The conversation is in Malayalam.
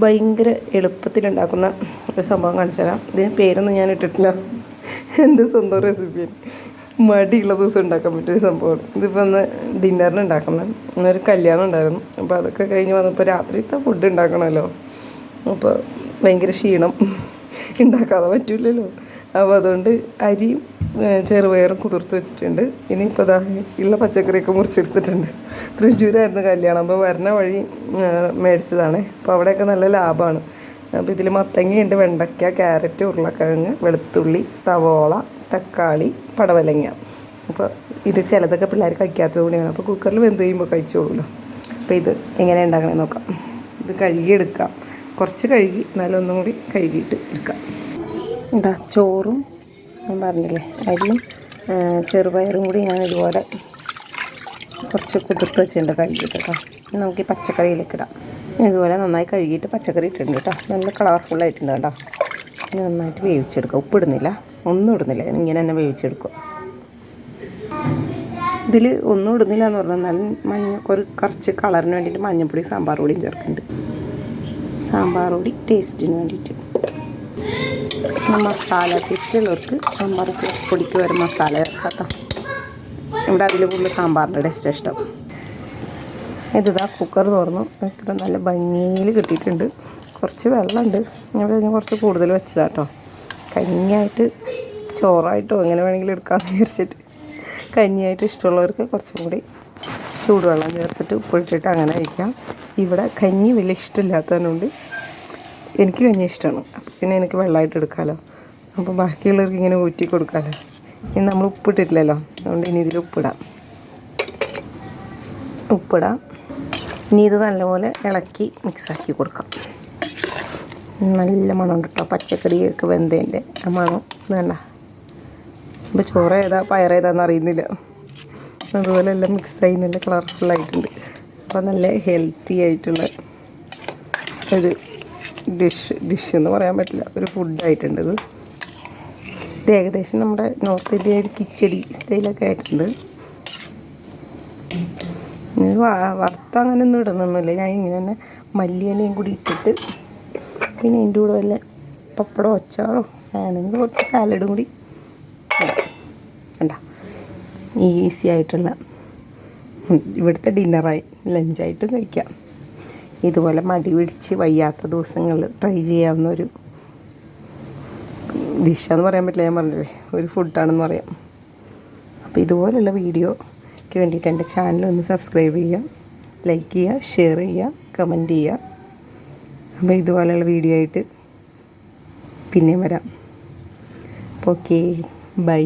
ഭയങ്കര എളുപ്പത്തിലുണ്ടാക്കുന്ന ഒരു സംഭവം കാണിച്ചു തരാം. ഇതിന് പേരൊന്നും ഞാൻ ഇട്ടിട്ടില്ല. എന്റെ സ്വന്തം റെസിപ്പി മടിയുള്ള ദിവസം ഉണ്ടാക്കാൻ പറ്റിയൊരു സംഭവമാണ്. ഇതിപ്പോൾ ഒന്ന് ഡിന്നറിന് ഉണ്ടാക്കുന്നത്. ഇന്നൊരു കല്യാണം ഉണ്ടായിരുന്നു. അപ്പോൾ അതൊക്കെ കഴിഞ്ഞ് വന്നപ്പോൾ രാത്രിത്തെ ഫുഡ് ഉണ്ടാക്കണമല്ലോ. അപ്പോൾ ഭയങ്കര ക്ഷീണം. ഉണ്ടാക്കാതെ പറ്റില്ലല്ലോ അപ്പോൾ അതുകൊണ്ട് അരിയും ചെറുപയറും കുതിർത്ത് വെച്ചിട്ടുണ്ട്. ഇനിയിപ്പോൾ ഇതാ ഉള്ള പച്ചക്കറിയൊക്കെ മുറിച്ചെടുത്തിട്ടുണ്ട്. തൃശ്ശൂരായിരുന്നു കല്യാണം. അപ്പോൾ വരണ വഴി മേടിച്ചതാണ്. അപ്പോൾ അവിടെയൊക്കെ നല്ല ലാഭമാണ് അപ്പോൾ ഇതിൽ മത്തങ്ങയുണ്ട് വെണ്ടയ്ക്ക ക്യാരറ്റ് ഉരുളക്കിഴങ്ങ് വെളുത്തുള്ളി സവോള തക്കാളി പടവലങ്ങ. അപ്പോൾ ഇത് ചിലതൊക്കെ പിള്ളേർ കഴിക്കാത്തത് കൂടിയാണ്. അപ്പോൾ കുക്കറിൽ വെന്ത് കഴിയുമ്പോൾ കഴിച്ചോളൂല്ലോ. അപ്പോൾ ഇത് എങ്ങനെ ഉണ്ടാക്കണേ നോക്കാം. ഇത് കഴുകിയെടുക്കാം. കുറച്ച് കഴുകി എന്നാലും ഒന്നും കൂടി കഴുകിയിട്ട് എടുക്കാം. എന്താ ചോറും ഞാൻ പറഞ്ഞില്ലേ? അരിയും ചെറുപയറും കൂടി ഞാൻ ഇതുപോലെ കുറച്ച് കുതിർത്ത് വെച്ചിട്ടുണ്ട് കഴുകിയിട്ട് കേട്ടോ. നമുക്ക് ഈ പച്ചക്കറിയിലേക്ക് ഇടാം. ഇതുപോലെ നന്നായി കഴുകിയിട്ട് പച്ചക്കറി ഇട്ടിട്ടുണ്ട് കേട്ടോ. നല്ല കളർഫുൾ ആയിട്ടുണ്ട് കേട്ടോ. ഇനി നന്നായിട്ട് വേവിച്ചെടുക്കുക ഉപ്പിടുന്നില്ല ഒന്നും ഇടുന്നില്ല. ഇങ്ങനെ തന്നെ വേവിച്ചെടുക്കുക ഇതിൽ ഒന്നും ഇടുന്നില്ല എന്ന് പറഞ്ഞാൽ നല്ല മഞ്ഞ ഒരു കുറച്ച് കളറിന് വേണ്ടിയിട്ട് മഞ്ഞപ്പൊടി സാമ്പാർ പൊടിയും ചേർക്കുന്നുണ്ട്. സാമ്പാർ പൊടി ടേസ്റ്റിന് വേണ്ടിയിട്ട്. മസാല ടേസ്റ്റുള്ളവർക്ക് സാമ്പാർക്ക് സാമ്പാർ പൊടിക്ക് വരെ മസാല ചേർക്കാം ഇവിടെ അതിൽ കൂടുതൽ സാമ്പാറിന്റെ ടേസ്റ്റ് ഇഷ്ടം. ഇതിതാ കുക്കർ തുറന്നു. ഇത്ര നല്ല ഭംഗിയിൽ കിട്ടിയിട്ടുണ്ട്. കുറച്ച് വെള്ളമുണ്ട്. ഞാൻ ഞാൻ കുറച്ച് കൂടുതൽ വെച്ചതാട്ടോ കഞ്ഞിയായിട്ട് ചോറായിട്ടോ എങ്ങനെ വേണമെങ്കിലും എടുക്കാമെന്ന് വിചാരിച്ചിട്ട്. കഞ്ഞിയായിട്ട് ഇഷ്ടമുള്ളവർക്ക് കുറച്ചും കൂടി ചൂടുവെള്ളം ചേർത്തിട്ട് ഉപ്പിട്ടിട്ട് അങ്ങനെ കഴിക്കാം. ഇവിടെ കഞ്ഞി വലിയ ഇഷ്ടമില്ലാത്തതുകൊണ്ട് എനിക്ക് കഞ്ഞി ഇഷ്ടമാണ് അപ്പം പിന്നെ എനിക്ക് വെള്ളമായിട്ട് എടുക്കാമല്ലോ അപ്പോൾ ബാക്കിയുള്ളവർക്ക് ഇങ്ങനെ ഊറ്റി കൊടുക്കാമല്ലോ ഇനി നമ്മൾ ഉപ്പിട്ടിട്ടില്ലല്ലോ. അതുകൊണ്ട് ഇനി ഇതിൽ ഉപ്പിടാം. ഉപ്പിടാം. ഇനി ഇത് നല്ലപോലെ ഇളക്കി മിക്സാക്കി കൊടുക്കാം. നല്ല മണം കേട്ടോ. പച്ചക്കറിയൊക്കെ വെന്തതിന്റെ ആ മണം. വേണ്ട ഇപ്പോൾ ചോറ് ഏതാ പയർ ഏതാന്ന് അറിയുന്നില്ല. അതുപോലെ എല്ലാം മിക്സായി നല്ല കളർഫുള്ളായിട്ടുണ്ട് അപ്പോൾ നല്ല ഹെൽത്തി ആയിട്ടുള്ള ഒരു ഡിഷ് ഡിഷ് എന്ന് പറയാൻ പറ്റില്ല. ഒരു ഫുഡായിട്ടുണ്ട് ഇത്. ഇത് ഏകദേശം നമ്മുടെ നോർത്ത് ഇന്ത്യ ഒരു കിച്ചടി സ്റ്റൈലൊക്കെ ആയിട്ടുണ്ട്. വറുത്ത അങ്ങനെ ഒന്നും ഇടുന്നൊന്നുമില്ല. ഞാൻ ഇങ്ങനെ തന്നെ മല്ലിയിലയും കൂടി ഇട്ടിട്ട് പിന്നെ അതിന്റെ കൂടെ വല്ല പപ്പടോ അച്ചാറോ വേണമെങ്കിൽ കുറച്ച് സാലഡും കൂടി കണ്ട? ഈസി ആയിട്ടുള്ള ഇവിടുത്തെ ഡിന്നറായി ലഞ്ചായിട്ടും കഴിക്കാം. ഇതുപോലെ മടി പിടിച്ച് വയ്യാത്ത ദിവസങ്ങളിൽ ട്രൈ ചെയ്യാവുന്ന ഒരു ഡിഷാന്ന് പറയാൻ പറ്റില്ല ഞാൻ പറഞ്ഞില്ലേ ഒരു ഫുഡാണെന്ന് പറയാം. അപ്പോൾ ഇതുപോലുള്ള വീഡിയോയ്ക്ക് വേണ്ടിയിട്ട് എന്റെ ചാനൽ ഒന്ന് സബ്സ്ക്രൈബ് ചെയ്യുക ലൈക്ക് ചെയ്യുക ഷെയർ ചെയ്യുക കമന്റ് ചെയ്യുക. അപ്പോൾ ഇതുപോലെയുള്ള വീഡിയോ ആയിട്ട് പിന്നെയും വരാം. Okay bye